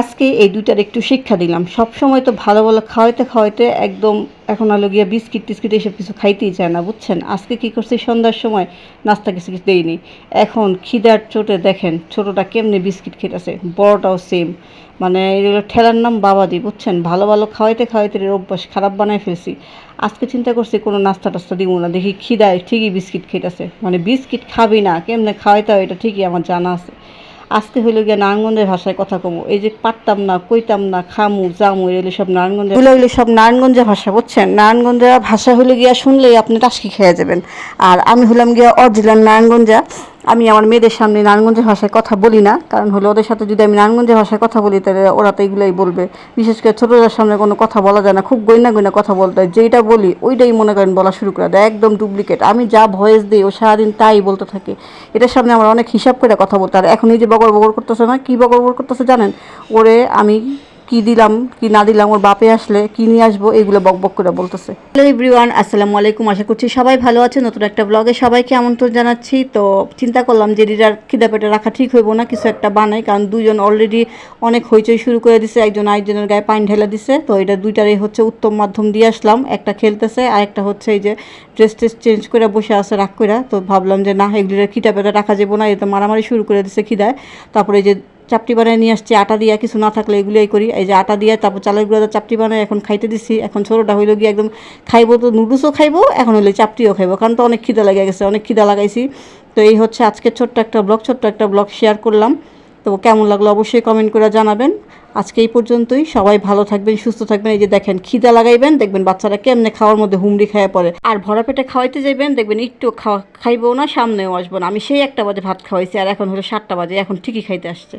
আজকে এই দুইটার একটু শিক্ষা দিলাম। সব সময় তো ভালো ভালো খাওয়াইতে খাওয়াইতে একদম এখন আলো গিয়া বিস্কিট টিস্কিট এসব কিছু খাইতেই চায় না, বুঝছেন? আজকে কি করছি? সন্ধ্যার সময় নাস্তা কিছু কিছু দেইনি। এখন খিদার চোটে দেখেন, ছোটোটা কেমনে বিস্কিট খেতেছে? বড়টাও সেম মানে এগুলো ঠেলার নাম বাবাদি বুঝছেন? ভালো ভালো খাওয়াইতে খাওয়াইতে এর অভ্যাস খারাপ বানায় ফেলছি। আজকে চিন্তা করছি কোনো নাস্তা টাস্তা দিব না, দেখি খিদায় ঠিকই বিস্কিট খেতেছে। মানে বিস্কিট খাবি না, কেমনে খাওয়াইতে হয় এটা ঠিকই আমার জানা আছে। আজকে হইল গিয়ে নারায়ণগঞ্জের ভাষায় কথা কমো। এই যে পারতাম না, কইতাম না, খামু জামু এগুলো সব নারায়ণগঞ্জ এগুলো হইলে সব নারায়ণগঞ্জের ভাষা, বুঝছেন? নারায়ণগঞ্জের ভাষা হইলে গিয়া শুনলেই আপনি টাসকি খেয়ে যাবেন। আর আমি হলাম গিয়া অরিজিনাল নারায়ণগঞ্জা আমি আমার মেয়েদের সামনে নারায়ণগঞ্জের ভাষায় কথা বলি না। কারণ হলো ওদের সাথে যদি আমি নারায়ণগঞ্জের ভাষায় কথা বলি, তাহলে ওরা তো এগুলোই বলবে। বিশেষ করে ছোটদের সামনে কোনো কথা বলা যায় না, খুব গইনা গইনা কথা বলতে হয়। যেইটা বলি, ওইটাই মনে করেন বলা শুরু করে দেয়। একদম ডুপ্লিকেট আমি যা ভয়েস দিই, ও সারাদিন তাই বলতে থাকে। এটার সামনে আমার অনেক হিসাব করে কথা বলতে আর এখন এই যে বগর বগর করতেছে না, কী বগর বগর করতেছে জানেন? ওরে আমি কি দিলাম, কি না দিলাম, ওর বাপে আসলে কি নিয়ে আসব, এগুলো বক বক করে বলতেছে। হ্যালো এভরিওয়ান আসসালামু আলাইকুম। আশা করছি সবাই ভালো আছে নতুন একটা ব্লগে সবাইকে আমন্ত্রণ জানাচ্ছি। তো চিন্তা করলাম যে রিডার খিদা পেটে রাখা ঠিক হইব না, কিছু একটা বানাই, কারণ দুজন অলরেডি অনেক হইচই শুরু করে দিছে। একজন আরেকজনের গায়ে পানি ঢেলে দিছে। তো এটা দুইটারই হচ্ছে উত্তম মাধ্যম দিয়ে আসলাম। একটা খেলতেছে আর একটা হচ্ছে এই যে ড্রেস ট্রেস চেঞ্জ করে বসে আছে রাগ করে তো ভাবলাম যে না এগুলো খিদা পেটে রাখা যাব না এটা মারামারি শুরু করে দিছে খিদায়। তারপরে যে চাপটি বানায় নিয়ে আসছি, আটা দিয়ে কিছু না থাকলে এগুলোই করি। এই যে আটা দিয়ে তারপর চালের গুঁড়া চাপটি বানায় এখন খাইতে দিছি। এখন ছোটোটা হইল গিয়ে একদম খাইবো তো, নুডলসও খাইবো, এখন হইলে চাপটিও খাইবো। কারণ তো অনেক খিদা লেগে গেছে, অনেক খিদা লাগাইছি। তো এই হচ্ছে আজকে ছোট্ট একটা ব্লগ, ছোট্ট একটা ব্লগ শেয়ার করলাম। তো কেমন লাগল অবশ্যই কমেন্ট করে জানাবেন। আজকে এই পর্যন্তই, সবাই ভালো থাকবেন, সুস্থ থাকবেন। এই যে দেখেন, খিদা লাগাইবেন, দেখবেন বাচ্চারা কেমনে খাওয়ার মধ্যে হুমড়ি খাইয়া পড়ে। আর ভরা পেটে খাওয়াইতে যাইবেন, দেখবেন একটু খাওয়া খাইবো না, সামনেও আসব না। আমি সেই একটা বাজে ভাত খাওয়াইছি, আর এখন হলো সাতটা বাজে, এখন ঠিকই খাইতে আসছে।